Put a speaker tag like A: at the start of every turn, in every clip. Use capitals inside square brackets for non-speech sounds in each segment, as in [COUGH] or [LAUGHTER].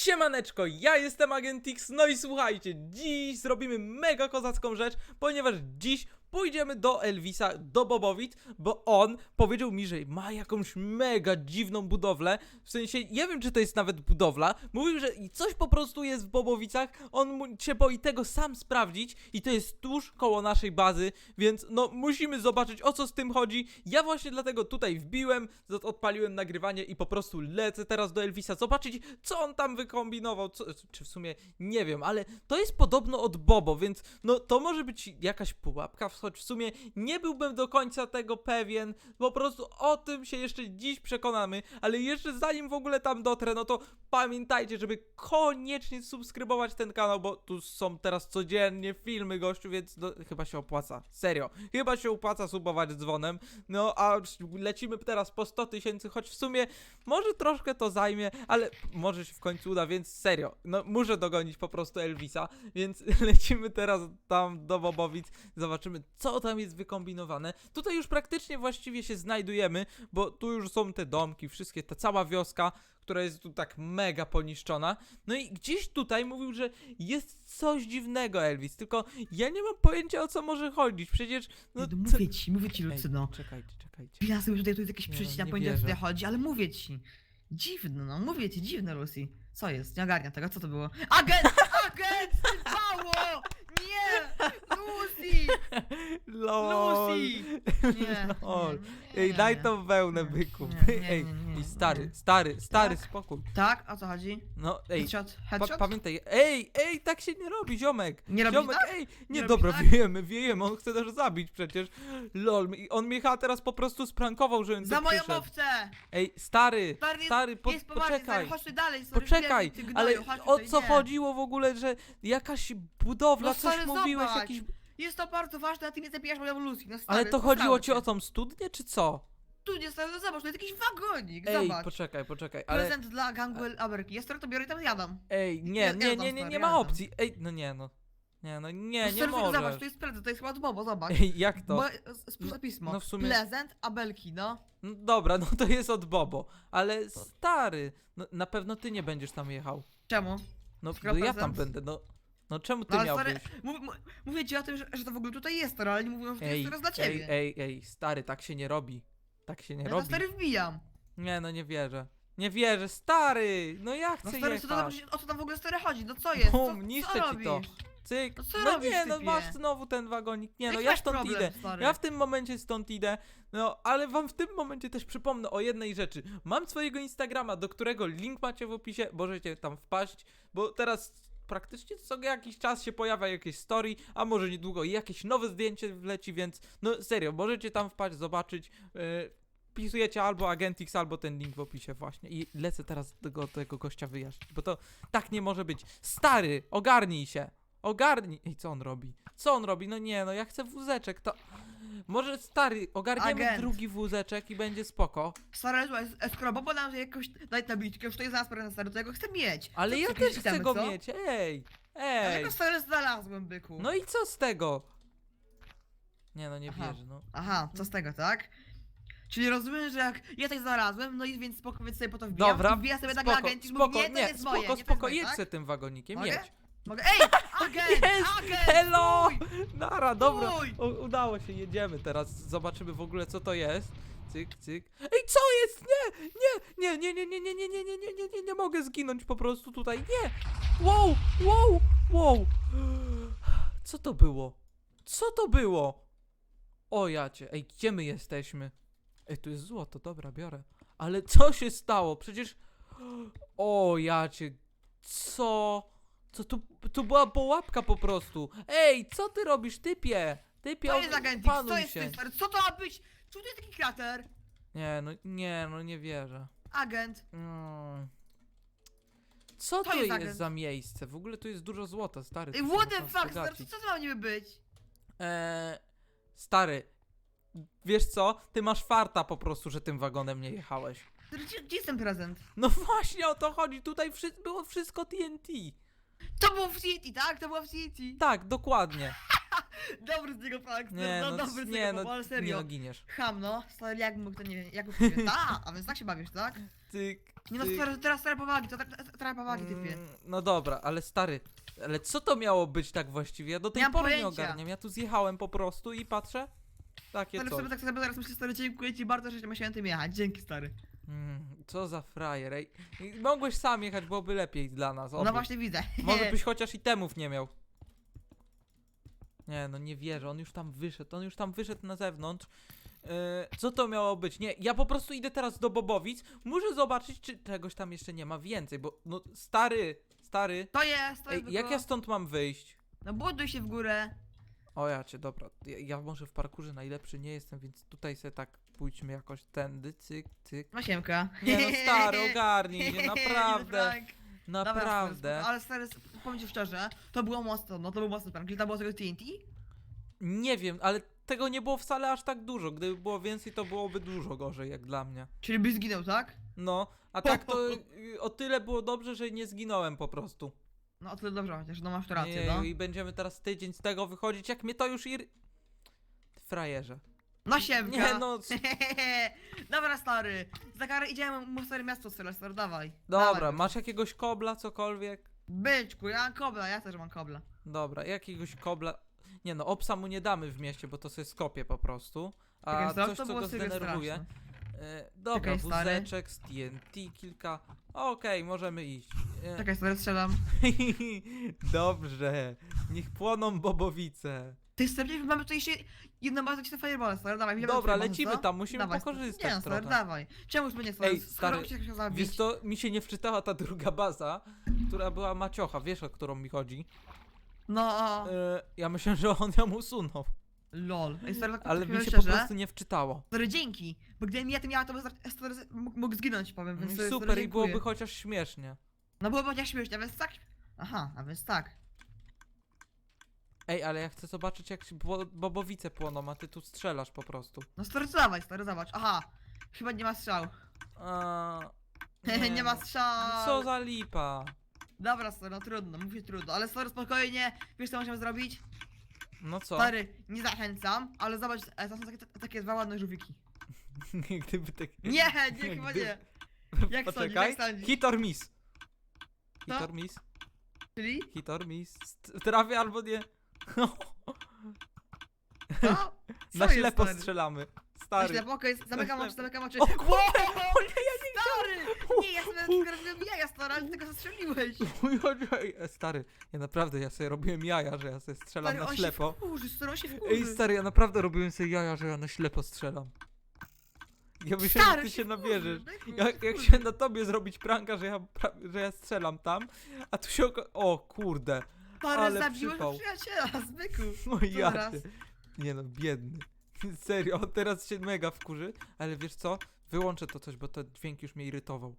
A: Siemaneczko, ja jestem Agent X, no i słuchajcie, dziś zrobimy mega kozacką rzecz, ponieważ dziś pójdziemy do Elvisa, do Bobowic, bo on powiedział mi, że ma jakąś mega dziwną budowlę, w sensie, nie wiem czy to jest nawet budowla, mówił, że coś po prostu jest w Bobowicach, on się boi tego sam sprawdzić i to jest tuż koło naszej bazy, więc no musimy zobaczyć o co z tym chodzi, ja właśnie dlatego tutaj wbiłem, odpaliłem nagrywanie i po prostu lecę teraz do Elvisa zobaczyć co on tam wykombinował, co, czy w sumie nie wiem, ale to jest podobno od Bobo, więc no to może być jakaś pułapka, choć w sumie nie byłbym do końca tego pewien, po prostu o tym się jeszcze dziś przekonamy, ale jeszcze zanim w ogóle tam dotrę, no to pamiętajcie, żeby koniecznie subskrybować ten kanał, bo tu są teraz codziennie filmy gościu, więc no, chyba się opłaca, serio, chyba się opłaca subować dzwonem, no a lecimy teraz po 100 tysięcy, choć w sumie może troszkę to zajmie, ale może się w końcu uda, więc serio, no muszę dogonić po prostu Elvisa, więc [LAUGHS] lecimy teraz tam do Bobowic, zobaczymy co tam jest wykombinowane. Tutaj już praktycznie właściwie się znajdujemy, bo tu już są te domki, wszystkie, ta cała wioska, która jest tu tak mega poniszczona. No i gdzieś tutaj mówił, że jest coś dziwnego Elvis, tylko ja nie mam pojęcia o co może chodzić, przecież no... Co-
B: mówię ci, mówię ci, Lucyno.
A: czekajcie, czekajcie.
B: Ja sobie tutaj tu jest przycisk,
A: no,
B: na
A: nie
B: pojęcie o co tutaj chodzi, ale mówię ci. Dziwne, no, mówię ci, dziwne, Lucy. Co jest? Nie ogarniam tego, co to było? Agent! [LAUGHS] Agent! Mało! Nie!
A: LOL.
B: Lucy! [LAUGHS] Nie,
A: Lol.
B: nie, nie,
A: Ej,
B: nie,
A: daj
B: nie.
A: tą wełnę,
B: Nie,
A: byku.
B: nie, nie,
A: Ej,
B: nie, nie,
A: ej, stary,
B: nie.
A: stary, stary,
B: Tak?
A: spokój.
B: Tak? O co chodzi?
A: No, ej,
B: Headshot?
A: pa
B: Headshot?
A: pamiętaj, ej, ej, tak się nie robi, ziomek.
B: Nie robisz
A: Ziomek,
B: tak?
A: ej, nie,
B: Nie robisz
A: dobra,
B: tak?
A: wiejemy, wiejemy, on chce też zabić przecież. Lol, i on mnie chyba teraz po prostu sprankował, że on
B: Za
A: tu
B: moją
A: przyszedł.
B: owcę!
A: Ej, stary,
B: Stary,
A: stary, po,
B: jest poważnie,
A: poczekaj.
B: stary, chodź tu dalej, sorry,
A: Poczekaj,
B: wiem, ty
A: ale
B: gnoju, chodź
A: o
B: tutaj,
A: co
B: nie.
A: chodziło w ogóle, że jakaś budowla,
B: No
A: coś
B: stary,
A: mówiłeś,
B: zobacz.
A: jakiś...
B: Jest to bardzo ważne, a ty mnie zabijasz moją Lucy, no stary,
A: Ale to chodziło ci o tą studnię, czy co?
B: Tu nie stary, no zobacz, to jest jakiś wagonik,
A: Ej,
B: zobacz.
A: poczekaj, poczekaj, ale...
B: Prezent dla gangu Aberki. Ja stary to biorę i tam jadam.
A: Ej, nie,
B: Ja-
A: nie,
B: ja
A: nie, nie, nie, nie ma
B: dam.
A: opcji. Ej, no nie, no. Nie, no nie,
B: No
A: nie
B: stary, Zobacz,
A: możesz.
B: to jest prezent, to jest chyba od Bobo, zobacz.
A: Ej, jak to?
B: Bo, spuszczę pismo.
A: no w sumie-
B: Prezent Abelki, no.
A: No dobra, no to jest od Bobo, ale stary, no, na pewno ty nie będziesz tam jechał.
B: Czemu?
A: No,
B: Skoro
A: no ja tam
B: prezent?
A: będę, no. No czemu ty
B: No ale
A: miałbyś?
B: stary, mów, mów, mówię ci o tym, że, że to w ogóle tutaj jest, stary, ale nie mówią, że to jest teraz dla
A: ej,
B: ciebie.
A: ej, ej, stary, tak się nie robi. Tak się nie
B: ja to
A: robi.
B: stary wbijam.
A: Nie, no nie wierzę. Nie wierzę, stary! No ja chcę
B: No stary, co tam,
A: jechać.
B: o co tam w ogóle stary chodzi? No co jest? Co,
A: Bum, niszczę
B: co
A: ci to. Cyk.
B: No co
A: No
B: robisz,
A: nie, no
B: typie?
A: masz znowu ten wagonik. Nie, no
B: Jaki
A: ja
B: masz
A: stąd
B: problem,
A: idę.
B: stary?
A: Ja w tym momencie stąd idę. No, ale wam w tym momencie też przypomnę o jednej rzeczy. Mam swojego Instagrama, do którego link macie w opisie. Możecie tam wpaść, bo teraz praktycznie co jakiś czas się pojawia jakieś story, a może niedługo jakieś nowe zdjęcie wleci, więc no serio, możecie tam wpaść, zobaczyć. Yy, Wpisujecie albo Agentix, albo ten link w opisie właśnie. I lecę teraz tego, tego gościa wyjaśnić, bo to tak nie może być. Stary, ogarnij się. Ogarnij. Ej, co on robi? Co on robi? No nie, no ja chcę wózeczek, to... Może stary, ogarniemy
B: Agent.
A: drugi wózeczek i będzie spoko.
B: Stary, słuchaj, e, skoro Bobo nam jakoś daj tabliczkę, już to jest zaraz prezent stary, to ja go chcę mieć.
A: Ale
B: Co,
A: ja też chcę go
B: co?
A: mieć, ej!
B: Ja
A: Ej!
B: go stary znalazłem, byku.
A: No i co z tego? Nie no, nie
B: Aha.
A: wierzę, no.
B: Aha, co z tego, tak? Czyli rozumiem, że jak ja tak znalazłem, no i więc spoko, więc sobie po to wbijam,
A: Dobra,
B: i wbija sobie tak na
A: spoko,
B: agenci,
A: spoko,
B: mówi, nie, to
A: nie,
B: jest moje,
A: spoko,
B: nie, to
A: spoko,
B: moje,
A: jedź
B: tak?
A: se tym wagonikiem,
B: Mogę?
A: jedź.
B: Mogę? Ej, agent,
A: Jest!
B: agent,
A: Hello! Nara, dobra,
B: Stój!
A: u, udało się, jedziemy teraz, zobaczymy w ogóle co to jest. Cyk, cyk. Ej, co jest? Nie, nie, nie, nie, nie, nie, nie, nie, nie, nie, nie, nie, nie mogę zginąć po prostu tutaj, nie! Wow, wow, wow! Co to było? Co to było? O jacie, ej, gdzie my jesteśmy? Ej, tu jest złoto, dobra, biorę. Ale co się stało? Przecież... O jacie, co? Co tu, tu była pułapka po prostu. Ej, co ty robisz, typie? Typie,
B: To jest agent,
A: opanuj
B: co jest
A: się.
B: co to ma być? Czemu to jest taki krater?
A: Nie, no nie, no nie wierzę.
B: Agent,
A: Mm. Co
B: To
A: to
B: jest
A: jest,
B: agent.
A: za miejsce? W ogóle tu jest dużo złota, stary.
B: Ej,
A: tu
B: what the
A: można
B: fuck, stary,
A: wzbogacić.
B: co to ma niby być?
A: Eee, stary, wiesz co? Ty masz farta po prostu, że tym wagonem nie jechałeś.
B: Gdzie, gdzie jest ten prezent?
A: No właśnie o to chodzi, tutaj wszy było wszystko TNT.
B: To było w City, tak? To było w City.
A: Tak, dokładnie. [LAUGHS]
B: Dobry z niego fakt,
A: Nie,
B: no,
A: no,
B: dobry z
A: nie,
B: niego,
A: no,
B: no, ale
A: nie
B: serio.
A: no, giniesz.
B: Ham, no, stary, jak mógł to nie wiem, jak mógł wiem. A, więc tak się bawisz, tak?
A: Cyk,
B: Nie no, teraz trochę powagi, to tra- tra- trochę powagi, typie.
A: Mm, No dobra, ale stary, ale co to miało być tak właściwie? Ja do tej
B: Nie mam
A: pory nie
B: pojęcia.
A: ogarniam. Ja tu zjechałem po prostu i patrzę. Takie
B: Stary,
A: coś.
B: sobie tak sobie teraz myślę, stary, dziękuję ci bardzo, że musiałem tym jechać. Dzięki, stary.
A: Mm, co za frajer, ej. Mogłeś sam jechać, byłoby lepiej dla nas.
B: No właśnie widzę. [LAUGHS]
A: Może byś chociaż i temów nie miał. Nie, no nie wierzę, on już tam wyszedł, on już tam wyszedł na zewnątrz. Yy, co to miało być? Nie, ja po prostu idę teraz do Bobowic, muszę zobaczyć, czy czegoś tam jeszcze nie ma więcej, bo no stary, stary,
B: To jest, to
A: ej,
B: jest
A: jak ja stąd mam wyjść?
B: No buduj się w górę.
A: O ja cię, dobra, ja, ja może w parkurze najlepszy nie jestem, więc tutaj sobie tak pójdźmy jakoś tędy, cyk, cyk.
B: No siemka.
A: Nie no stary, ogarnij
B: Niby [LAUGHS]
A: naprawdę.
B: Dobra,
A: naprawdę.
B: spoko, ale stary, powiem ci szczerze, to było mocno, no to był mocny prank. Ile tam było tego TNT?
A: Nie wiem, ale tego nie było wcale aż tak dużo. Gdyby było więcej, to byłoby dużo gorzej, jak dla mnie.
B: Czyli byś zginął, tak?
A: No, a [LAUGHS] tak to y, o tyle było dobrze, że nie zginąłem po prostu.
B: No o tyle dobrze chociaż, no masz rację,
A: Jeju,
B: no.
A: I będziemy teraz tydzień z tego wychodzić, jak mnie to już ir... Ty frajerze.
B: No siemka.
A: Nie no, [LAUGHS]
B: Dobra, stary. Za karę idziemy mu stary miasto strzelać, stary, dawaj.
A: dobra,
B: dawaj.
A: masz jakiegoś kobla, cokolwiek?
B: Byczku, ja mam kobla, ja też mam kobla.
A: Dobra, jakiegoś kobla... Nie no, obsa mu nie damy w mieście, bo to sobie skopię po prostu. A
B: Czekaj,
A: coś,
B: to
A: co
B: było
A: go
B: serio
A: zdenerwuje... E, dobra,
B: Czekaj, stary.
A: wózeczek z TNT, kilka... Okej, możemy iść. E,
B: Czekaj, stary, strzelam. [LAUGHS]
A: Dobrze, niech płoną bobowice.
B: Ty stary, mamy tu jeszcze jedną bazę ci na fireball, stary, dawaj.
A: Dobra, lecimy
B: co?
A: tam, musimy
B: Dawaj,
A: pokorzystać
B: Nie, no, stary,
A: trochę.
B: dawaj. Czemuś mnie stary,
A: Ej,
B: skoro
A: stary,
B: się chciał zabić.
A: Wiesz to, mi się nie wczytała ta druga baza, która była maciocha, wiesz o którą mi chodzi?
B: No,
A: E, ja myślę, że on ją usunął,
B: lol. Ej, stary, tak
A: ale mi się
B: szczerze,
A: po prostu nie wczytało.
B: Stary, dzięki, bo gdybym ja to miała, to by stary, stary mógł, mógł zginąć, powiem,
A: No
B: więc stary,
A: super,
B: stary,
A: i byłoby
B: dziękuję.
A: chociaż śmiesznie.
B: No byłoby chociaż śmiesznie, a więc tak... Aha, a więc tak.
A: Ej, ale ja chcę zobaczyć jak się bo bobowice płoną, a ty tu strzelasz po prostu.
B: No stary, dawaj, stary, zobacz. Aha, chyba nie ma strzał.
A: A, [LAUGHS]
B: nie, ma
A: no.
B: strzał.
A: Co za lipa.
B: Dobra, stary, no trudno, mówię trudno, ale stary, spokojnie, wiesz co musimy zrobić?
A: No co?
B: Stary, nie zachęcam, ale zobacz, e, to są takie, takie dwa ładne żółwiki. [LAUGHS]
A: Gdyby tak...
B: Nie, nie, chyba nie. Jak sądzisz,
A: Poczekaj.
B: jak sądzisz?
A: Hit or miss.
B: Co?
A: Hit or miss.
B: Czyli?
A: Hit or miss. Trafię albo nie. [LAUGHS]
B: Co?
A: Na
B: jest,
A: ślepo
B: stary?
A: strzelamy.
B: Na
A: Stary.
B: ślepo, okej, zamykam oczy,
A: ślepo.
B: zamykam oczy.
A: O kurde! [LAUGHS] O nie, ja nie
B: Stary! Nie, ja sobie tylko robiłem jaja, stary, ale ty tego zastrzeliłeś.
A: E, Stary, ja naprawdę, ja sobie robiłem jaja, że ja sobie strzelam
B: Stary,
A: na
B: on
A: ślepo.
B: się wkurzy, stary, on się wkurzy.
A: Ej, stary, ja naprawdę robiłem sobie jaja, że ja na ślepo strzelam. Ja myślałem, że ty się nabierzesz. Jak, jak się na tobie zrobić pranka, że ja, pra- że ja strzelam tam, a tu się oko... O kurde.
B: Stary,
A: ale
B: zabiłeś
A: przypał.
B: przyjaciela, zbyku.
A: O
B: Co
A: ja. Nie no, biedny. [LAUGHS] Serio, on teraz się mega wkurzy, ale wiesz co? Wyłączę to coś, bo ten dźwięk już mnie irytował.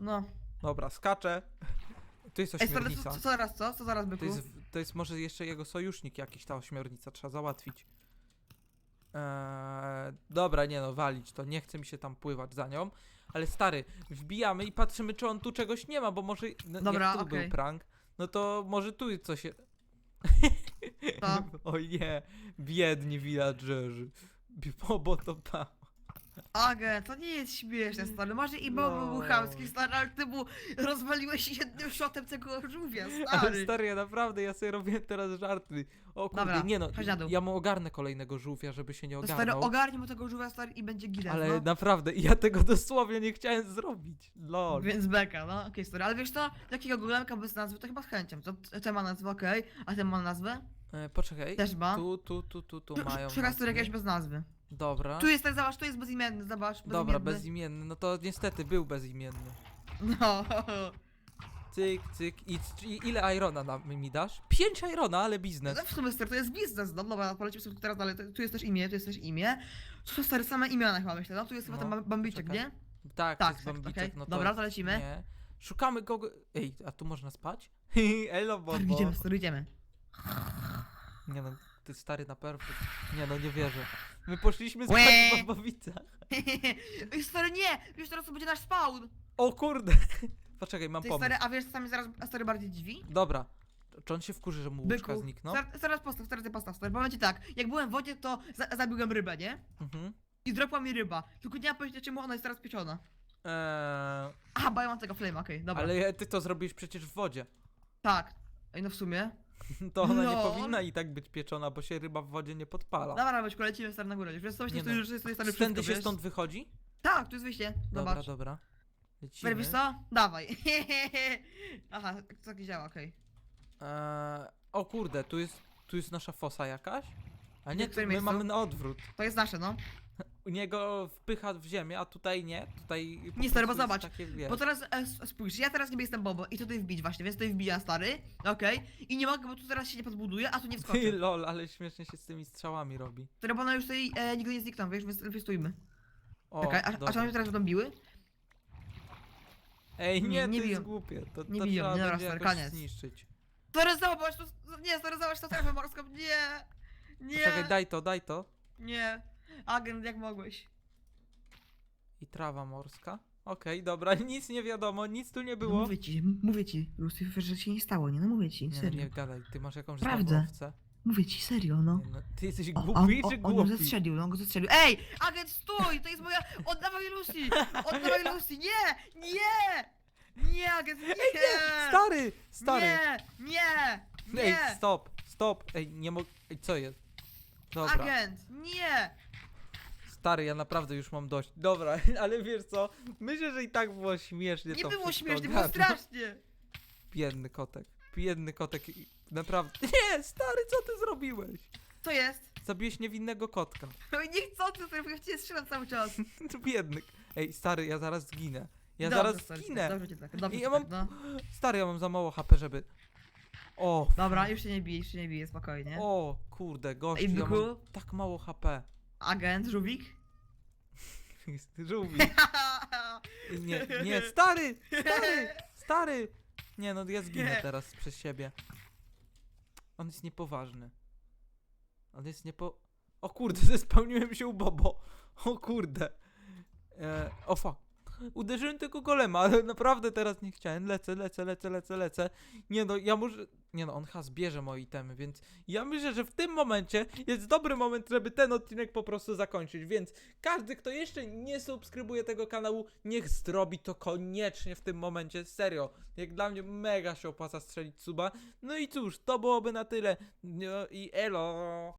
B: No.
A: Dobra, skaczę. Tu jest
B: Ej, stary,
A: ośmiornica.
B: co, co zaraz, co? Co zaraz, byku?
A: To jest, to jest może jeszcze jego sojusznik jakiś, ta ośmiornica, trzeba załatwić. Eee, dobra, nie no, walić to, nie chce mi się tam pływać za nią. Ale stary, wbijamy i patrzymy, czy on tu czegoś nie ma, bo może. No,
B: Dobra,
A: jak tu
B: okej.
A: był prank, no to może tu coś się.
B: Co? [LAUGHS]
A: o nie, biedni villagerzy. Bo, to pa.
B: Agent, to nie jest śmieszne, stary. Może i
A: No.
B: Był chamski, stary, ale ty mu rozwaliłeś jednym shotem tego żółwia, [LAUGHS]
A: Ale
B: stary.
A: stary, ja naprawdę, ja sobie robię teraz żarty. O kurde,
B: Dobra,
A: nie no,
B: chodź na dół.
A: ja mu ogarnę kolejnego żółwia, żeby się nie
B: To stary,
A: ogarnął.
B: ogarnij mu tego żółwia, stary, i będzie gilem,
A: Ale
B: no.
A: naprawdę, ja tego dosłownie nie chciałem zrobić. Lol.
B: Więc beka, no, okej, stary. Ale wiesz co, takiego golemka bez nazwy, to chyba z chęcią. To, ten ma nazwę, okej, a ten ma nazwę?
A: E, poczekaj.
B: Też ma.
A: Tu, tu, tu, tu, tu mają.
B: Szukaj, stary,
A: nazwy.
B: jakieś bez nazwy.
A: Dobra.
B: Tu jest ten, zobacz, tu jest bezimienny, zobacz, bezimienny.
A: Dobra, bezimienny. No to niestety był bezimienny.
B: No.
A: Cyk, cyk. I, i ile Irona nam, mi dasz? Pięć Irona, ale biznes.
B: No w sumie stary, to jest biznes, no dobra, polecimy sobie teraz dalej, tu jest też imię, tu jest też imię. Tu są stare same imiona chyba myślę, no tu jest chyba
A: No,
B: ten bam- bambiczek,
A: czekaj.
B: nie?
A: Tak,
B: Tak,
A: jest
B: tak,
A: bambiczek,
B: okej.
A: no to
B: Dobra, to lecimy.
A: Nie. Szukamy kogo... Ej, a tu można spać? [LAUGHS] Elo, bo,
B: Stary, idziemy, stary, idziemy.
A: Nie no, ty stary na perfekt. Nie no, nie wierzę. My poszliśmy
B: Łe.
A: spać w Bobowicach. [LAUGHS]
B: Ej, stary, nie! Wiesz teraz co będzie nasz spawn!
A: O kurde. [LAUGHS] Poczekaj, mam
B: Ty
A: pomysł.
B: stary, a wiesz co jest zaraz a stary bardziej drzwi?
A: Dobra. Czy on się wkurzy, że mu łóżka
B: Byku.
A: znikną?
B: Zaraz postaw, stary, ty postaw, stary. Powiem ci tak, jak byłem w wodzie, to za zabiłem rybę, nie?
A: Mhm.
B: I dropła mi ryba. Tylko nie mam pojęcia czemu ona jest teraz pieczona.
A: Eee,
B: Aha, bo ja mam tego flame, okej, dobra.
A: ale ty to zrobisz przecież w wodzie.
B: Tak. Ej, no w sumie. [LAUGHS]
A: To ona nie
B: Lol.
A: powinna i tak być pieczona, bo się ryba w wodzie nie podpala.
B: Dobra, Beczko, lecimy stary na górę. Wiesz co,
A: Nie
B: myślę,
A: no.
B: że jest tutaj stary
A: Stędy
B: wszystko,
A: się
B: wiesz?
A: stąd wychodzi?
B: Tak, tu jest wyjście.
A: Dobra,
B: Zobacz.
A: dobra. Lecimy.
B: wiesz co? Dawaj. [LAUGHS] Aha, tak działa, okej.
A: Eee, o kurde, tu jest, tu jest nasza fosa jakaś? A nie,
B: w
A: tu
B: którym
A: my
B: miejscu?
A: mamy na odwrót.
B: To jest nasze, no.
A: U niego wpycha w ziemię, a tutaj nie. Tutaj po
B: Nie, stary, bo
A: prostu jest
B: zobacz,
A: Takie, wiesz,
B: Bo teraz e, s- spójrz, ja teraz niby jestem Bobo i tutaj wbić właśnie, więc tutaj wbija stary, okej, i nie mogę, bo tu teraz się nie podbuduje, a tu nie [LAUGHS]
A: Ty
B: wskoczy.
A: lol, ale śmiesznie się z tymi strzałami robi.
B: Stary, bo one już tutaj e, nigdy nie znikną, wiesz, więc lepiej stójmy.
A: O,
B: Czekaj, a, a
A: dobra.
B: czy one teraz będą biły?
A: Ej, nie,
B: Nie, nie
A: to jest głupie. To,
B: Nie
A: to
B: biją,
A: trzeba
B: nie, dobra,
A: będzie
B: stary,
A: jakoś
B: koniec.
A: zniszczyć.
B: Stary, zobacz, to, nie, stary, zobacz to strefę morską, nie, nie,
A: Czekaj, daj to, daj to.
B: nie, agent, jak mogłeś?
A: I trawa morska. Okej, dobra, [LAUGHS] nic nie wiadomo, nic tu nie
B: No
A: było.
B: mówię ci, mówię ci, Lucifer, że się nie stało, nie, no mówię ci,
A: Nie, no,
B: serio.
A: nie gadaj, ty masz jakąś
B: Prawdę. Mówię ci, serio, no.
A: Nie, no, ty jesteś
B: O,
A: głupi
B: on,
A: czy
B: on, on go
A: głupi?
B: zestrzelił, no, on go zestrzelił. Ej, agent, stój, to jest moja, oddawaj Lucy, oddawaj Lucy, nie, nie, nie, agent, nie,
A: Stary, stary.
B: nie, nie,
A: Ej,
B: nie,
A: stop, stop. Ej, nie mogę. Ej, co jest? Dobra.
B: agent, nie.
A: Stary, ja naprawdę już mam dość. Dobra, [LAUGHS] ale wiesz co? Myślę, że i tak było śmiesznie
B: Nie
A: to
B: było
A: wszystko
B: śmiesznie, było strasznie.
A: Biedny kotek. Biedny kotek. i- Naprawdę. [LAUGHS] Nie, stary, co ty zrobiłeś?
B: Co jest?
A: Zabiłeś niewinnego kotka. [LAUGHS]
B: No i niechcący, sobie ja w ciebie strzelam cały czas.
A: To biedny. Ej, stary, ja zaraz zginę. Ja
B: Dobrze,
A: zaraz
B: stary,
A: zginę.
B: Dobrze cię tak, dobrze
A: I
B: cię
A: ja
B: tak,
A: mam-
B: no. [GASPS]
A: Stary, ja mam za mało HP, żeby... O,
B: Dobra, już się nie bije, już się nie bije, spokojnie.
A: o, kurde,
B: Ej,
A: ja mam tak mało HP.
B: Agent, żółwik? [LAUGHS]
A: Żółwi. [LAUGHS] Nie, nie, stary, stary, stary. Nie, no ja zginę
B: Nie.
A: teraz przez siebie. On jest niepoważny. On jest niepo... O kurde, [LAUGHS] zespełniłem się u Bobo. O kurde. E, o fuck. Uderzyłem tego golema, ale naprawdę teraz nie chciałem. Lecę, lecę, lecę, lecę, lecę. Nie no, ja może... Nie no, on has bierze moje itemy, więc ja myślę, że w tym momencie jest dobry moment, żeby ten odcinek po prostu zakończyć, więc każdy, kto jeszcze nie subskrybuje tego kanału, niech zrobi to koniecznie w tym momencie, serio. Jak dla mnie mega się opłaca strzelić suba. No i cóż, to byłoby na tyle. No i elo.